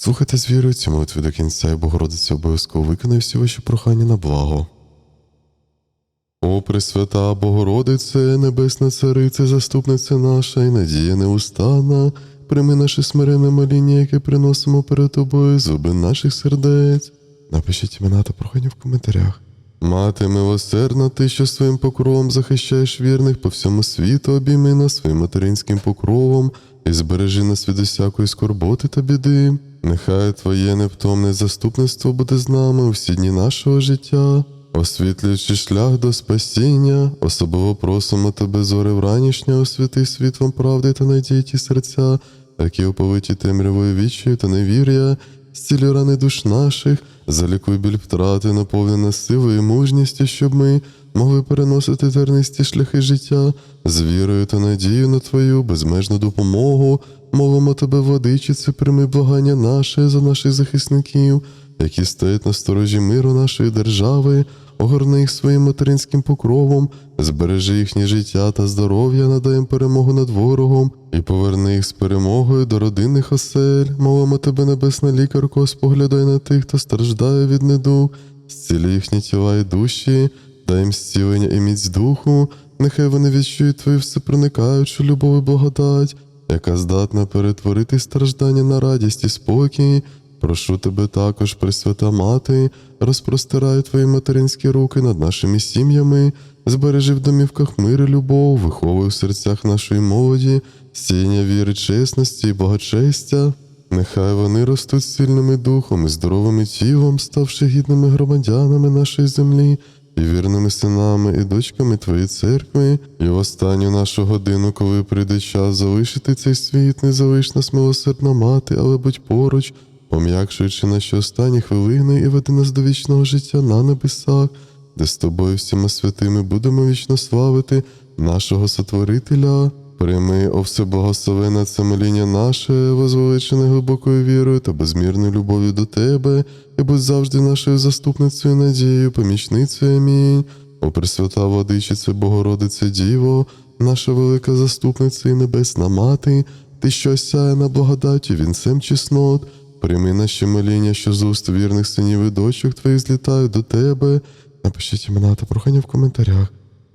Слухайте з вірою цю молитву до кінця, і Богородиця обов'язково виконає всі ваші прохання на благо. О, Пресвята Богородице, Небесна Царице, заступниця наша і надія неустанна, прийми наше смирене моління, яке приносимо перед тобою, зуби наших сердець. Напишіть імена та прохання в коментарях. Мати милосердна, ти, що своїм покровом захищаєш вірних по всьому світу, обійми нас своїм материнським покровом і збережи нас від усякої скорботи та біди. Нехай Твоє невтомне заступництво буде з нами у всі дні нашого життя, освітлюючи шлях до спасіння, особливо просимо Тебе, зоре вранішнє, освіти світлом правди та надії ті серця, які оповиті темрявою вічою та невір'я, зцілі рани душ наших, залікуй біль втрати, наповни нас силою мужністю, щоб ми могли переносити тернисті шляхи життя з вірою та надією на Твою безмежну допомогу. Мовимо тебе, владичице, прийми благання наше за наших захисників, які стоять на сторожі миру нашої держави, огорни їх своїм материнським покровом, збережи їхнє життя та здоров'я, надай їм перемогу над ворогом і поверни їх з перемогою до родинних осель. Мовимо тебе, небесна лікарко, споглядай на тих, хто страждає від недуг, зцілі їхні тіла і душі, дай їм зцілення і міць духу, нехай вони відчують твою всепроникаючу любов і благодать яка здатна перетворити страждання на радість і спокій. Прошу тебе також, Пресвята Мати, розпростирай твої материнські руки над нашими сім'ями, збережи в домівках мир і любов, виховуй в серцях нашої молоді, сіння віри, чесності і благочестя. Нехай вони ростуть сильними духом і здоровим тілом, ставши гідними громадянами нашої землі і вірними синами і дочками Твоєї церкви, і в останню нашу годину, коли прийде час залишити цей світ, не залиш нас милосердна мати, але будь поруч, пом'якшуючи наші останні хвилини і веди нас до вічного життя на небесах, де з тобою всіма святими будемо вічно славити нашого Сотворителя. Прийми, о всеблагословенне це моління наше, возвеличене глибокою вірою та безмірною любов'ю до тебе, і будь завжди нашою заступницею, надією, помічницею. Амінь. О Пресвята Владичице, Богородице Діво, наша велика заступниця і небесна мати, ти що осяє на благодаті вінцем чеснот, прийми наші моління, що з уст вірних синів і дочок твоїх злітають до тебе. Напишіть імена та прохання в коментарях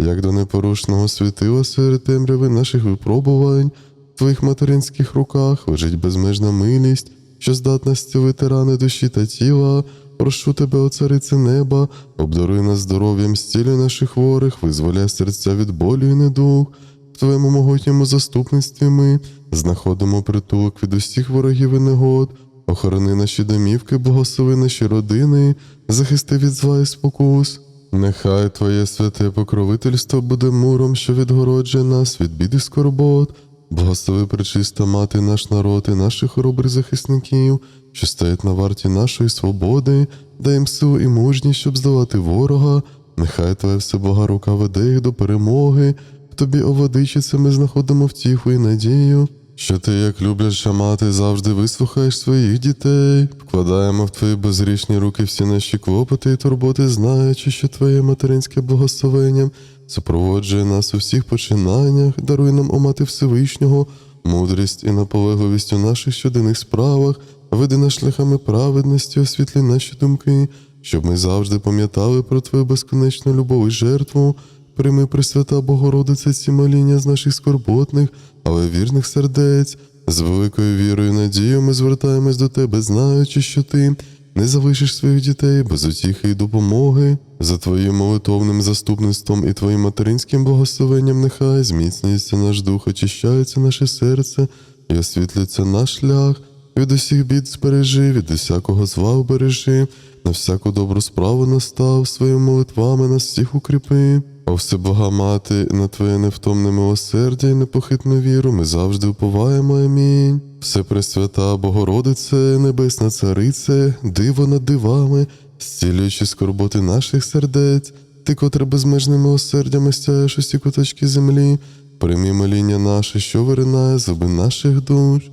як до непорушного світила серед темряви наших випробувань, в твоїх материнських руках лежить безмежна милість, що здатна зцілити рани душі та тіла. Прошу тебе, о царице неба, обдаруй нас здоров'ям, зцілюй наших хворих, визволяй серця від болю і недуг. В твоєму могутньому заступництві ми знаходимо притулок від усіх ворогів і негод. Охорони наші домівки, благослови наші родини, захисти від зла і спокус. Нехай Твоє святе покровительство буде муром, що відгороджує нас від біди скорбот. Благослови пречиста мати наш народ і наших хоробрих захисників, що стоять на варті нашої свободи, дай їм силу і мужність, щоб здолати ворога. Нехай Твоя всебога рука веде їх до перемоги. В тобі, о владичице, ми знаходимо втіху і надію, що ти, як любляча мати, завжди вислухаєш своїх дітей, вкладаємо в твої безрічні руки всі наші клопоти і турботи, знаючи, що твоє материнське благословення супроводжує нас у всіх починаннях, даруй нам, о мати Всевишнього, мудрість і наполегливість у наших щоденних справах, веди нас шляхами праведності, освітлі наші думки, щоб ми завжди пам'ятали про твою безконечну любов і жертву. Прийми, Пресвята Богородице, ці моління з наших скорботних, але вірних сердець. З великою вірою і надією ми звертаємось до тебе, знаючи, що ти не залишиш своїх дітей без утіхи і допомоги. За твоїм молитовним заступництвом і твоїм материнським благословенням нехай зміцнюється наш дух, очищається наше серце і освітлюється наш шлях. Від усіх бід збережи, від усякого зла обережи, на всяку добру справу настав, своїми молитвами нас всіх укріпи. О всебога мати, на Твоє невтомне милосердя і непохитну віру ми завжди уповаємо. Амінь. Все пресвята Богородице, Небесна Царице, диво над дивами, зцілюючи скорботи наших сердець, ти, котре безмежним милосердям стяєш усі куточки землі, приймі моління наше, що виринає зуби наших душ.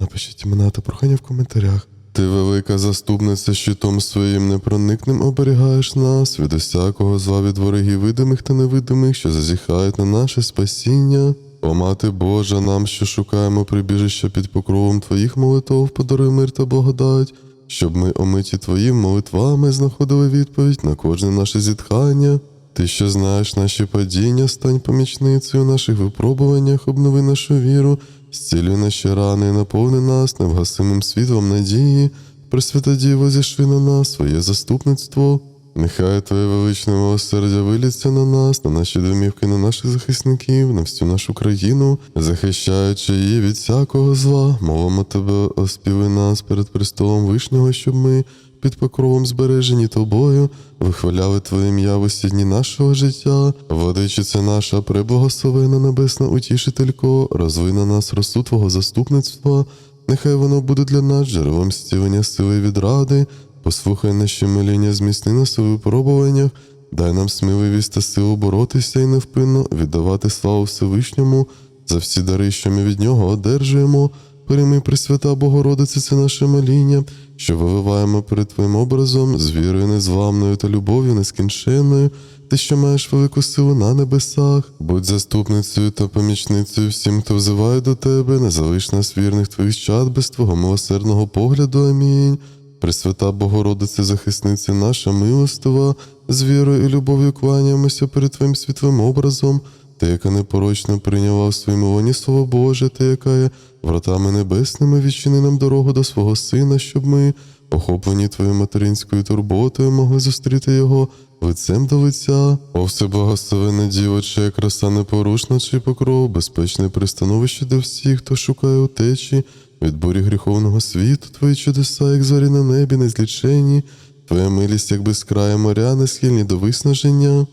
Напишіть імена та прохання в коментарях. Ти, велика заступниця, щитом своїм непроникним оберігаєш нас від усякого зла від ворогів видимих та невидимих, що зазіхають на наше спасіння. О мати Божа, нам, що шукаємо прибіжища під покровом Твоїх молитов, подаруй мир та благодать, щоб ми, омиті Твоїм молитвами, знаходили відповідь на кожне наше зітхання. Ти, що знаєш наші падіння, стань помічницею наших випробуваннях, обнови нашу віру, зцілюй наші рани і наповни нас невгасимим світлом надії. Пресвята Діво, зішви на нас своє заступництво. Нехай Твоє величне милосердя виліться на нас, на наші домівки, на наших захисників, на всю нашу країну, захищаючи її від всякого зла, молимо тебе, оспіви нас перед престолом Вишнього, щоб ми під покровом збережені тобою, вихваляли Твоє ім'я в усі дні нашого життя, владичиця наша, преблагословена небесна утішителько, розвий на нас росу Твого заступництва, нехай воно буде для нас джерелом зцілення сили відради, послухай наші моління, зміцни нас у випробуваннях, дай нам сміливість та силу боротися і невпинно віддавати славу Всевишньому. За всі дари, що ми від нього одержуємо. Прийми, Пресвята Богородице, це наше моління, що виливаємо перед Твоїм образом з вірою незламною та любов'ю нескінченною, ти, що маєш велику силу на небесах, будь заступницею та помічницею всім, хто взиває до тебе, не залиш нас вірних твоїх чад без Твого милосердного погляду. Амінь. Пресвята Богородице, захисниця наша милостива, з вірою і любов'ю кланяємося перед Твоїм світлим образом, ти, яка непорочно прийняла в своєму лоні Слово Боже, ти, яка є вратами небесними, відчини нам дорогу до свого Сина, щоб ми, охоплені Твоєю материнською турботою, могли зустріти Його лицем до лиця. О, всеблагословенне Діво, чия краса непорушна, чи покров, безпечне пристановище для всіх, хто шукає утечі, від бурі гріховного світу, Твої чудеса, як зорі на небі, незлічені, Твоя милість, як безкрає моря, не схильні до виснаження.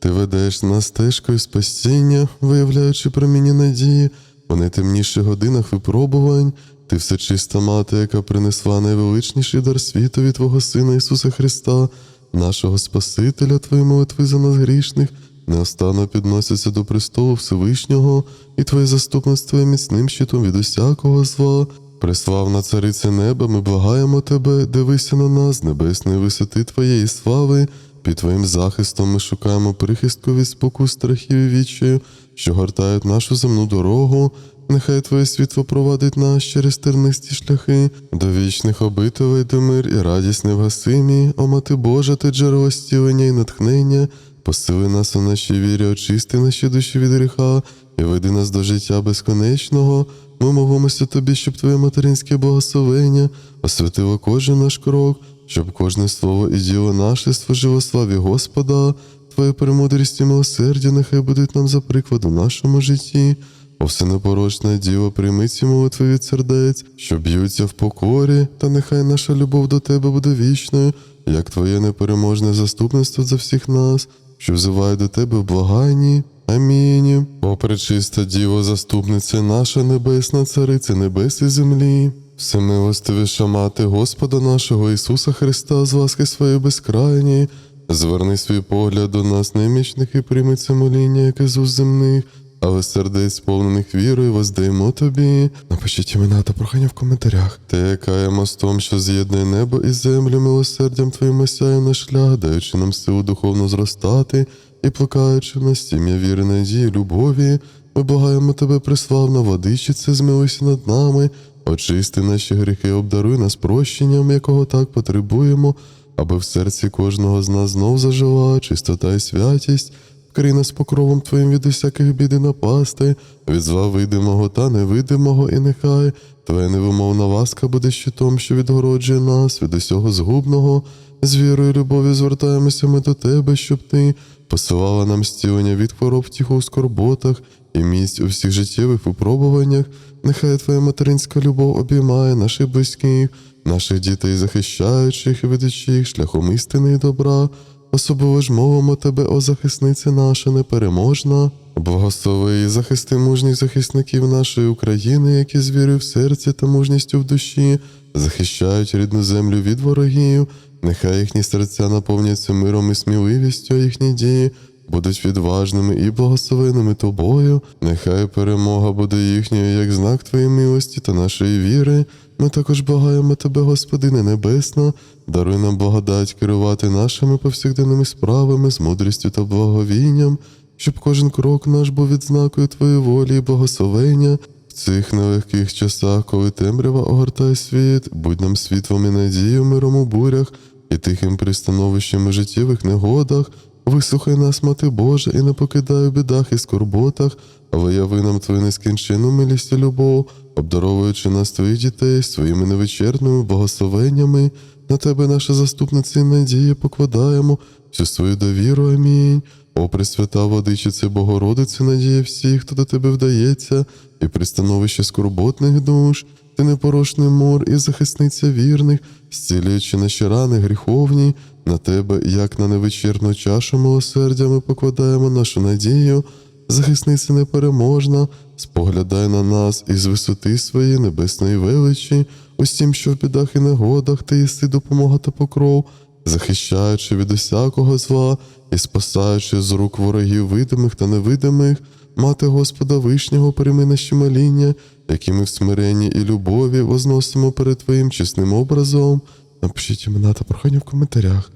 Ти ведеш нас стежкою спасіння, виявляючи проміння надії, у найтемніших годинах випробувань. Ти всечиста мати, яка принесла найвеличніший дар світу від Твого Сина Ісуса Христа, нашого Спасителя, Твої молитви за нас грішних, неостанно підносяться до престолу Всевишнього, і Твоє заступництво є міцним щитом від усякого зла. Преславна цариця неба, ми благаємо тебе, дивися на нас, небесної висоти Твоєї слави. Під Твоїм захистом ми шукаємо прихистку від спокус страхів і відчаю, що гортають нашу земну дорогу. Нехай Твоє світло провадить нас через тернисті шляхи, до вічних обителей, де мир і радість невгасимі, о мати Божа, ти джерело стілення і натхнення, посили нас у нашій вірі, очисти наші душі від гріха. І веди нас до життя безконечного. Ми молимося тобі, щоб твоє материнське благословення освятило кожен наш крок, щоб кожне слово і діло наше служило славі Господа, Твоя премудрість і милосердя нехай будуть нам за приклад у нашому житті. О всенепорочне діло, прийми ці молитви від сердець, що б'ються в покорі, та нехай наша любов до тебе буде вічною, як Твоє непереможне заступництво за всіх нас, що взиває до тебе в благанні. Амінь. О, пречиста Діво, заступниця наша небесна, цариця небес і землі. Всемилостивіша мати Господа нашого Ісуса Христа з ласки своєї безкрайньої, зверни свій погляд до нас, немічних, і прийми це моління, яке з земних, але сердець сповнених вірою воздаємо тобі. Напишіть імена та прохання в коментарях. Ти, яка є мостом, що з'єднує небо і землю, милосердям твоїм осяє на шлях, даючи нам силу духовно зростати і плекаючи в нас сім'я віри, надії, любові. Ми благаємо тебе, приславна водичице, змилуйся над нами, очисти наші гріхи, обдаруй нас прощенням, якого так потребуємо, аби в серці кожного з нас знов зажила чистота і святість. Вкрий нас покровом Твоїм від усяких бід і напасти, від зла видимого та невидимого, і нехай Твоя невимовна ласка буде щитом, що відгороджує нас від усього згубного. З вірою і любов'ю звертаємося ми до Тебе, щоб Ти посилала нам зцілення від хвороб втіху у скорботах і місць у всіх життєвих випробуваннях. Нехай Твоя материнська любов обіймає наших близьких, наших дітей, захищаючих і ведучи їх шляхом істини і добра. Особливо ж мовимо тебе, о захисниця наша непереможна. Благослови і захисти мужніх захисників нашої України, які з вірою в серці та мужністю в душі захищають рідну землю від ворогів. Нехай їхні серця наповняться миром і сміливістю, а їхні дії будуть відважними і благословеними тобою. Нехай перемога буде їхньою як знак твоєї милості та нашої віри. Ми також благаємо тебе, Господине Небесна, даруй нам благодать керувати нашими повсякденними справами з мудрістю та благовінням. щоб кожен крок наш був відзнакою Твоєї волі і благословення. В цих нелегких часах, коли темрява огортає світ, будь нам світлом і надією, миром у бурях і тихим пристановищем у життєвих негодах. Вислухай нас, Мати Божа, і не покидай у бідах і скорботах, але яви нам Твою нескінченну милість і любов, обдаровуючи нас Твоїх дітей своїми невичерпними благословеннями. На Тебе, наша заступниця і надія, покладаємо всю свою довіру. Амінь. О, Пресвята Владичице Богородице, надія всіх, хто до Тебе вдається, і пристановище скорботних душ, ти непорочний мор і захисниця вірних, зцілюючи наші рани гріховні, на Тебе, як на невичерпну чашу милосердя, ми покладаємо нашу надію. Захисниця непереможна, споглядай на нас із висоти своєї небесної величі, усім, що в бідах і негодах ти єси допомога та покров, захищаючи від усякого зла і спасаючи з рук ворогів видимих та невидимих, мати Господа Вишнього, прийми наші моління, які ми в смиренні і любові возносимо перед Твоїм чесним образом. Напишіть імена та прохання в коментарях.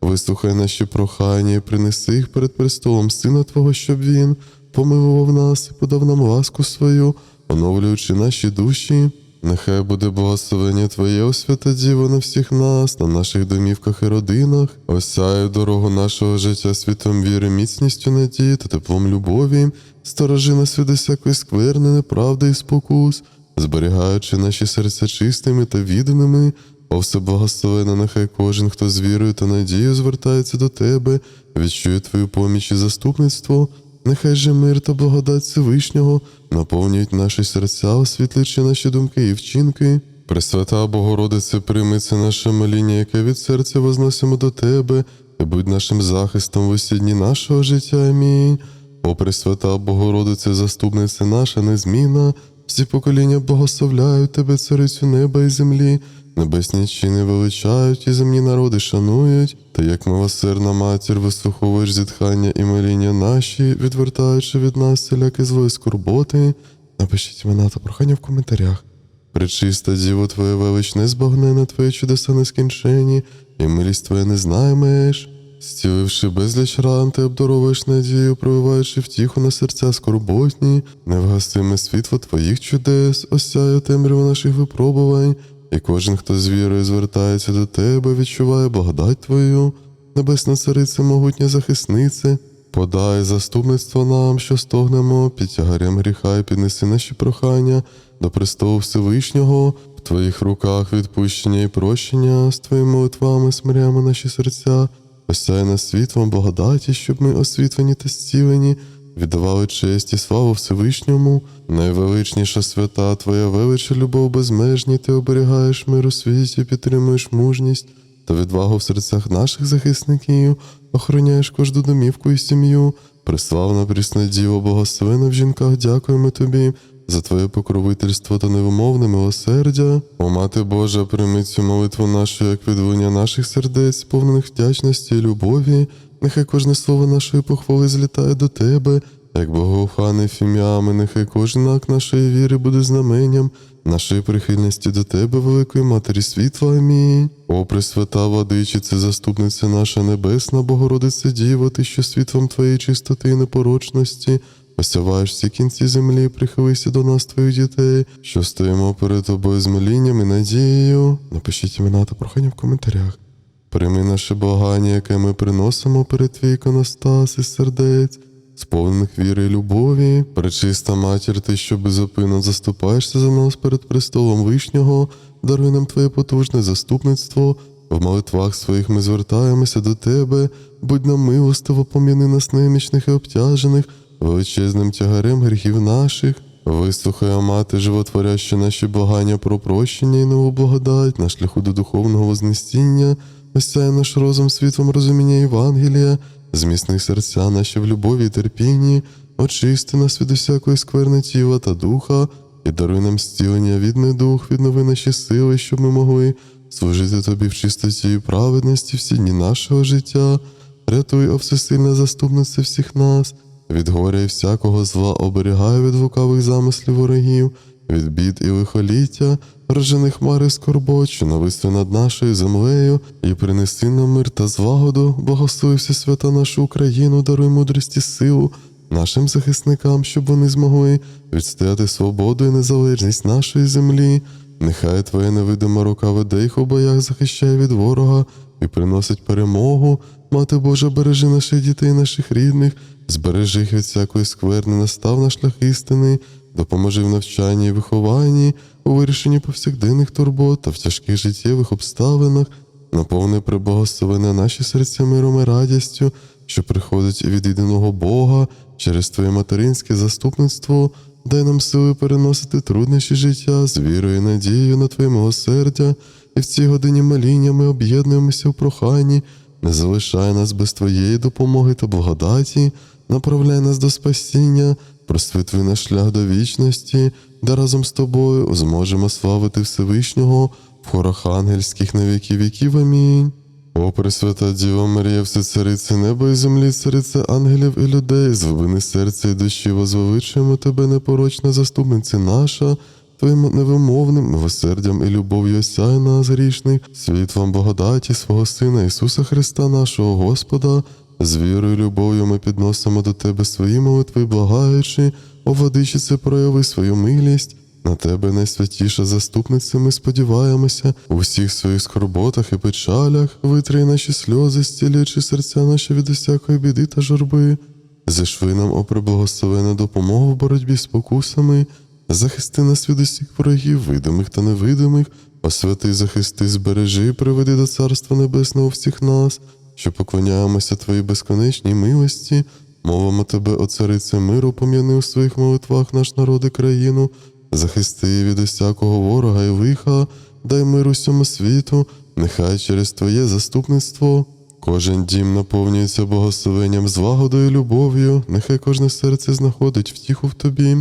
Вислухай наші прохання і принеси їх перед престолом Сина Твого, щоб Він помилував нас і подав нам ласку свою, оновлюючи наші душі. Нехай буде благословення Твоє, о Діво, на всіх нас, на наших домівках і родинах, осяє дорогу нашого життя світом віри, міцністю надії та теплом любові, сторожи нас від усякої скверни, неправди і спокус, зберігаючи наші серця чистими та відданими, о всеблагословена, нехай кожен, хто з вірою та надією звертається до Тебе, відчує Твою поміч і заступництво. Нехай же мир та благодать Всевишнього наповнюють наші серця, освітлюючи наші думки і вчинки. Пресвята Богородице, прийми це наше моління, яке від серця возносимо до Тебе, і будь нашим захистом в усі дні нашого життя. Амінь. О Пресвята Богородице, заступниця наша незмінна, всі покоління благословляють Тебе, царицю неба і землі. Небесні чини величають і земні народи шанують, та як милосердна матір вислуховуєш зітхання і моління наші, відвертаючи від нас всілякі злої скорботи. Напишіть імена та прохання в коментарях. Пречиста Діво Твоє велич незбагнена, Твої чудеса нескінчені, і милість Твоя не знає меж. Зціливши безліч ран, ти обдаровуєш надію, провиваючи втіху на серця скорботні, невгасиме світло Твоїх чудес, осяє темряву наших випробувань, і кожен, хто з вірою звертається до Тебе, відчуває благодать Твою, небесна цариця, могутня захисниця, подай заступництво нам, що стогнемо. Під тягарем гріха і піднеси наші прохання до престолу Всевишнього, в Твоїх руках відпущення і прощення, з Твоїми молитвами смиряємо наші серця, осяй нас світлом благодаті, щоб ми освітлені та зцілені, віддавали честь і славу Всевишньому, найвеличніша свята, Твоя велича, любов безмежні, Ти оберігаєш мир у світі, підтримуєш мужність та відвагу в серцях наших захисників, охороняєш кожну домівку і сім'ю. Преславна прісна Діво, благословена в жінках, дякуємо Тобі за Твоє покровительство та невимовне милосердя. О Мати Божа, прийми цю молитву нашу, як відлуння наших сердець, сповнених вдячності і любові. Нехай кожне слово нашої похвали злітає до Тебе, як благоуханий фім'ями, нехай кожен акт нашої віри буде знаменням нашої прихильності до Тебе, великої Матері світла. Амінь. О, Пресвята Владичице, заступниця наша небесна, Богородице Діво, Ти, що світлом Твоєї чистоти і непорочності, осяваєш всі кінці землі, прихилися до нас, Твоїх дітей, що стоїмо перед Тобою з молінням і надією. Напишіть імена та прохання в коментарях. Прийми наше благання, яке ми приносимо перед твій іконостас із сердець, сповнених віри і любові, пречиста матір, ти, що безопинно заступаєшся за нас перед престолом Вишнього, даруй нам Твоє потужне заступництво. В молитвах своїх ми звертаємося до Тебе, будь нам милостиво, пом'яни нас немічних і обтяжених, величезним тягарем гріхів наших. Вислухай, мати, животворящі наші благання про прощення і нову благодать на шляху до духовного вознесіння, осяє наш розум світлом розуміння Євангелія, зміцни серця наші в любові і терпінні, очисти нас від усякої скверни тіла та духа, і даруй нам зцілення від недух, віднови наші сили, щоб ми могли служити тобі в чистоті і праведності всі дні нашого життя. Рятуй, о всесильна заступниця всіх нас, від горя і всякого зла оберігай від лукавих замислів ворогів, від бід і лихоліття, рожени хмари скорбот, що нависли над нашою землею, і принеси нам мир та злагоду, благословився свята нашу Україну, даруй мудрість і силу нашим захисникам, щоб вони змогли відстояти свободу і незалежність нашої землі. Нехай Твоя невидима рука веде їх у боях, захищає від ворога і приносить перемогу. Мати Божа, бережи наших дітей, наших рідних, збережи їх від всякої скверни, настав на шлях істини, допоможи в навчанні і вихованні, у вирішенні повсякденних турбот та в тяжких життєвих обставинах, наповни приблагословене наші серця миром і радістю, що приходить від єдиного Бога через Твоє материнське заступництво. Дай нам сили переносити труднощі життя з вірою і надією на Твоє милосердя, і в цій годині моління ми об'єднуємося в проханні, не залишай нас без Твоєї допомоги та благодаті, направляй нас до спасіння, просвітли наш шлях до вічності, де разом з тобою зможемо славити Всевишнього в хорах ангельських на віки віків. Амінь. О, Пресвята Діва Марія, всецарице неба і землі, царице ангелів і людей, з глибини серця і душі возвеличуємо тебе, непорочна заступниця наша, твоїм невимовним милосердям і любов'ю осяй нас грішних, світлом благодаті свого Сина Ісуса Христа, нашого Господа, з вірою любов'ю ми підносимо до Тебе свої молитви, благаючи, о владичице, прояви свою милість. На тебе, найсвятіша заступниця, ми сподіваємося у всіх своїх скорботах і печалях, витрий наші сльози, стілюючи серця наші від усякої біди та журби. Зашви нам, о преблагословена допомогу в боротьбі з покусами, захисти нас від усіх ворогів, видимих та невидимих, освяти, захисти, збережи приведи до Царства Небесного всіх нас, що поклоняємося Твоїй безконечній милості, мовимо Тебе, о царице миру, пом'яни у своїх молитвах наш народ і країну, захисти від усякого ворога і лиха, дай мир усьому світу, нехай через Твоє заступництво. Кожен дім наповнюється благословенням, злагодою і любов'ю, нехай кожне серце знаходить втіху в тобі.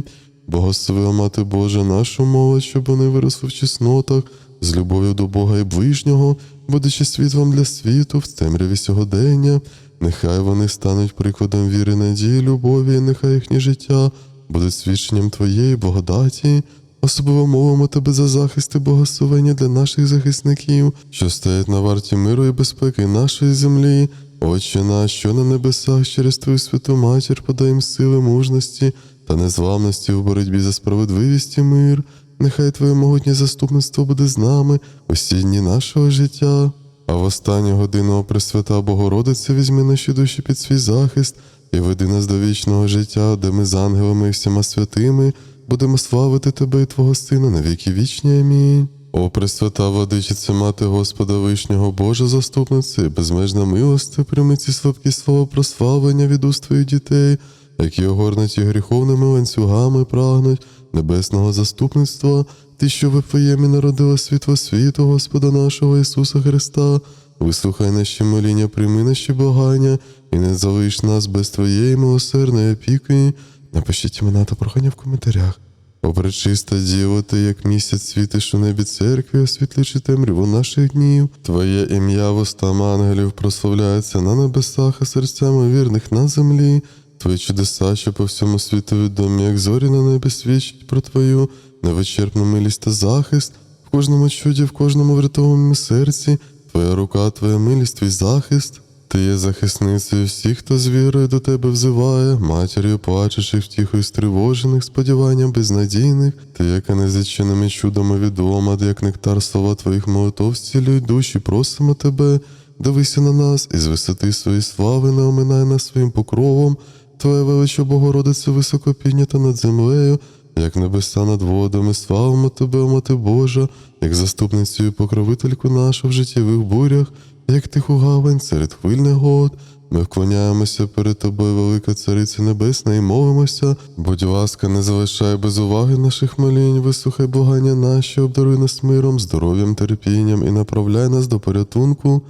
Благослови, Мати Божа, нашу молодь, щоб вони виросли в чеснотах, з любов'ю до Бога і ближнього, будучи світлом для світу в темряві сьогодення. Нехай вони стануть прикладом віри, надії, любові, і нехай їхнє життя буде свідченням Твоєї благодаті. Особливо мовимо тебе за захист і благословення для наших захисників, що стоять на варті миру і безпеки нашої землі. Отче наш, що на небесах через Твою святу матір подай їм сили, мужності та незламності в боротьбі за справедливість і мир. Нехай Твоє могутнє заступництво буде з нами усі дні нашого життя. А в останню годину, о Пресвята Богородице, візьми наші душі під свій захист і веди нас до вічного життя, де ми з ангелами і всіма святими будемо славити Тебе і Твого Сина на віки вічні. Амінь. О Пресвята Владичице, Мати Господа Вишнього, Божа заступнице, безмежна милости, прийми ці слабкі слова прославлення від уст Твоїх дітей, які огорнуті гріховними ланцюгами прагнуть небесного заступництва, Ти, що в Ефаємі народила світло світу, Господа нашого Ісуса Христа, вислухай наші моління, прийми наші благання, і не залиш нас без Твоєї милосердної опіки. Напишіть імена та прохання в коментарях. О, пречиста діво, ти як місяць світиш у небі церкві, освітлюючи темряву наших днів. Твоє ім'я вустами ангелів прославляється на небесах, а серцями вірних на землі. Твої чудеса, що по всьому світу відомі, як зорі на небі свідчать про Твою невичерпну милість та захист в кожному чуді, в кожному врятованому серці. Твоя рука, Твоя милість, твій захист. Ти є захисницею всіх, хто з вірою до тебе взиває, матір'ю плачучих, втіхою стривожених, сподіванням безнадійних, ти, яка незачинними чудами відома, як нектар слова твоїх молитов зцілюють душі, просимо тебе, дивися на нас і з висоти своєї слави не оминай нас своїм покровом. Твоя велича Богородиця високо піднята над землею, як небеса над водами, славимо тебе, Мати Божа, як заступницю і покровительку нашу в життєвих бурях, як тиху гавань серед хвиль негод. Ми вклоняємося перед тобою, велика Цариця Небесна, і молимося. Будь ласка, не залишай без уваги наших молінь, вислухай благання наші, обдаруй нас миром, здоров'ям, терпінням і направляй нас до порятунку.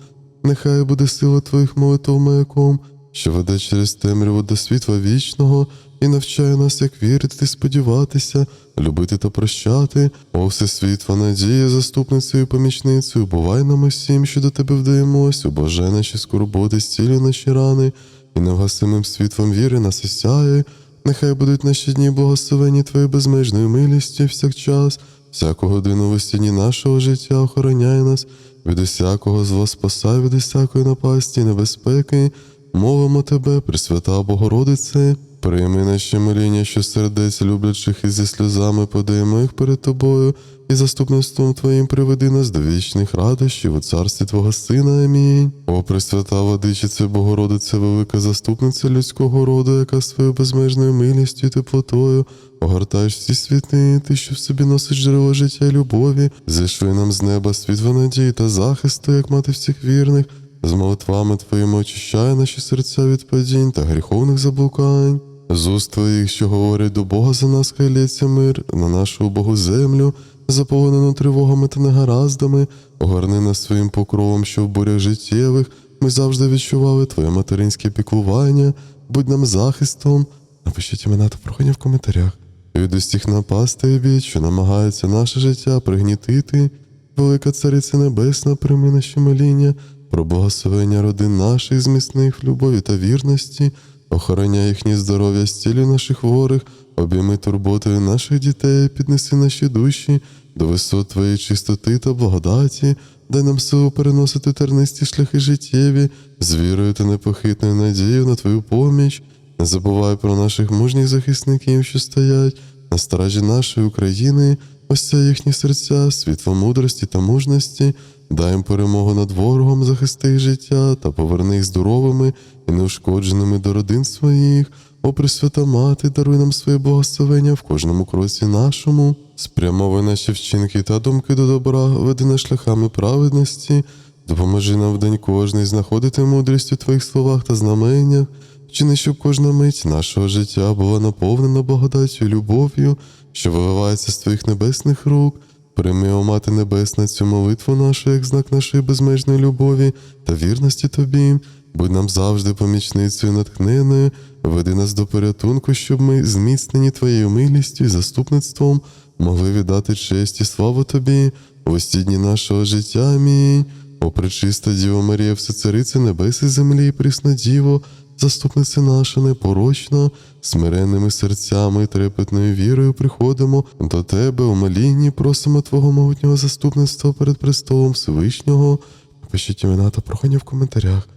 Нехай буде сила твоїх молитв маяком, що веде через темряву до світла вічного, і навчає нас, як вірити сподіватися, любити та прощати. О, всесвітла надія, заступницею і помічницею, бувай нам усім, що до тебе вдаємось, убоже наші скорботи, зцілі наші рани, і невгасимим світлом віри нас осяє. Нехай будуть наші дні благословені Твоєю безмежною милістю всякчас, всяку годину в осінні нашого життя охороняй нас, від усякого зла спасай, від усякої напасті, небезпеки. Мовимо Тебе, Пресвята Богородице, прийми наші моління, що сердець люблячих і зі сльозами подаємо їх перед Тобою, і заступництвом Твоїм приведи нас до вічних радощів у царстві Твого Сина. Амінь. О, Пресвята Владичице, Богородице, велика заступниця людського роду, яка своєю безмежною милістю і теплотою огортаєш всі світи, ти, що в собі носиш джерело життя і любові, зійшли нам з неба світло надії та захисту, як мати всіх вірних. З молитвами Твоїми очищає наші серця від падінь та гріховних заблукань. З уст Твоїх, що говорять до Бога за нас, хай лється мир на нашу убогу землю, заповнену тривогами та негараздами, огорни нас своїм покровом, що в бурях життєвих ми завжди відчували Твоє материнське піклування, будь нам захистом. Напишіть імена та прохання в коментарях. Від усіх напастей і бід, що намагаються наше життя пригнітити, велика цариця небесна, прийми наші моління, про благословення родин наших, зміцних любові та вірності, охороняй їхнє здоров'я, стілі наших хворих, обійми турботою наших дітей, піднеси наші душі до висот Твоєї чистоти та благодаті, дай нам силу переносити тернисті шляхи життєві, з вірою та непохитною надією на Твою поміч. Не забувай про наших мужніх захисників, що стоять на стражі нашої України, ося їхні серця, світло мудрості та мужності, дай їм перемогу над ворогом, захисти життя та поверни їх здоровими і неушкодженими до родин своїх. О, Пресвята Мати, даруй нам своє благословення в кожному кроці нашому, спрямовуй наші вчинки та думки до добра, веди нас шляхами праведності, допоможи нам в день кожний знаходити мудрість у Твоїх словах та знаменнях, Чини, щоб кожна мить нашого життя була наповнена благодаттю і любов'ю, що виливається з твоїх небесних рук. Прийми, о Мати Небесна, цю молитву нашу, як знак нашої безмежної любові та вірності Тобі. Будь нам завжди помічницею натхненою, веди нас до порятунку, щоб ми, зміцнені Твоєю милістю і заступництвом, могли віддати честь і славу Тобі усі дні нашого життя. Амінь. О, пречиста Діво Марія, всецариця небес і землі, і прісна Діво, заступниця наша непорочна, смиренними серцями і трепетною вірою приходимо до Тебе у молінні, просимо Твого могутнього заступництва перед престолом Всевишнього. Пишіть імена та прохання в коментарях.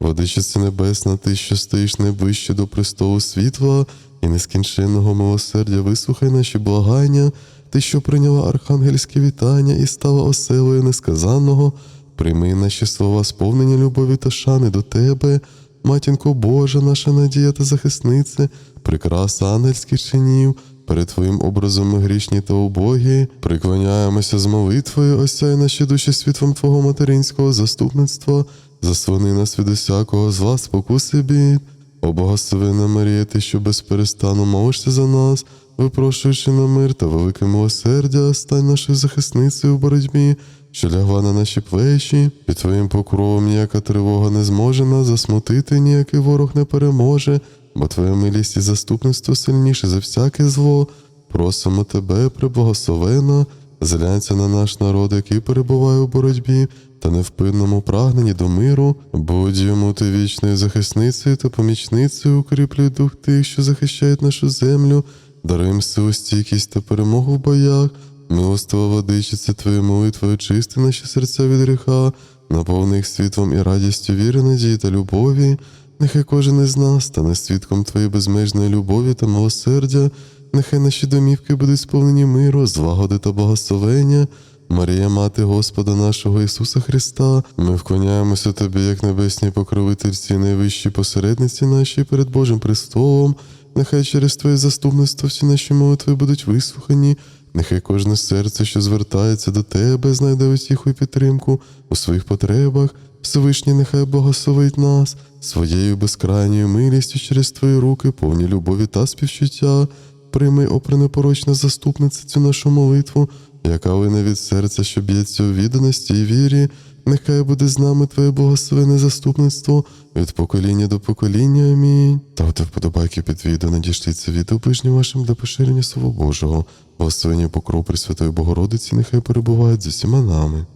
Водичиця Небесна, Ти, що стоїш найближче до престолу світла і нескінченного милосердя, вислухай наші благання, Ти, що прийняла архангельське вітання і стала оселою несказанного, прийми наші слова, сповнені любові та шани до Тебе, Матінко Божа, наша надія та захисниця, прикраса ангельських чинів, перед Твоїм образом ми грішні та убогі, приклоняємося з молитвою, осяй наші душі світлом Твого материнського заступництва, заслони нас від усякого зла, спокуси бід. О Богословена Марія, Ти, що без перестану молишся за нас, випрошуючи на мир та велике милосердя, стань нашою захисницею у боротьбі, що лягла на наші плечі, під Твоїм покровом ніяка тривога не зможе нас засмутити, ніякий ворог не переможе, бо Твоя милість і заступництво сильніше за всяке зло. Просимо Тебе, преблагословена, зглянься на наш народ, який перебуває у боротьбі та невпинному прагненні до миру, будь йому ти вічною захисницею та помічницею, укріплюй дух тих, що захищають нашу землю, даруй їм силу, стійкість та перемогу в боях. Милостива владичиця Твоєю молитвою чисти наші серця від гріха, наповни їх світлом і радістю віри, надії та любові. Нехай кожен із нас стане свідком Твоєї безмежної любові та милосердя, нехай наші домівки будуть сповнені миру, злагоди та благословення. Марія, Мати Господа нашого Ісуса Христа, ми вклоняємося Тобі, як небесній покровительці, найвищій посередниці нашій перед Божим престолом. Нехай через Твоє заступництво всі наші молитви будуть вислухані. Нехай кожне серце, що звертається до Тебе, знайде утіху і підтримку у своїх потребах. Всевишній нехай благословить нас своєю безкрайньою милістю через Твої руки, повні любові та співчуття. Прийми, о пренепорочна заступниця, цю нашу молитву, яка лине від серця, що б'ється у відданості і вірі. Нехай буде з нами Твоє благословене заступництво від покоління до покоління. Амінь. Ставте вподобайки під відео, це відео ближнім вашим для поширення Слова Божого. Благословення покров Пресвятої Богородиці нехай перебувають з усіма нами.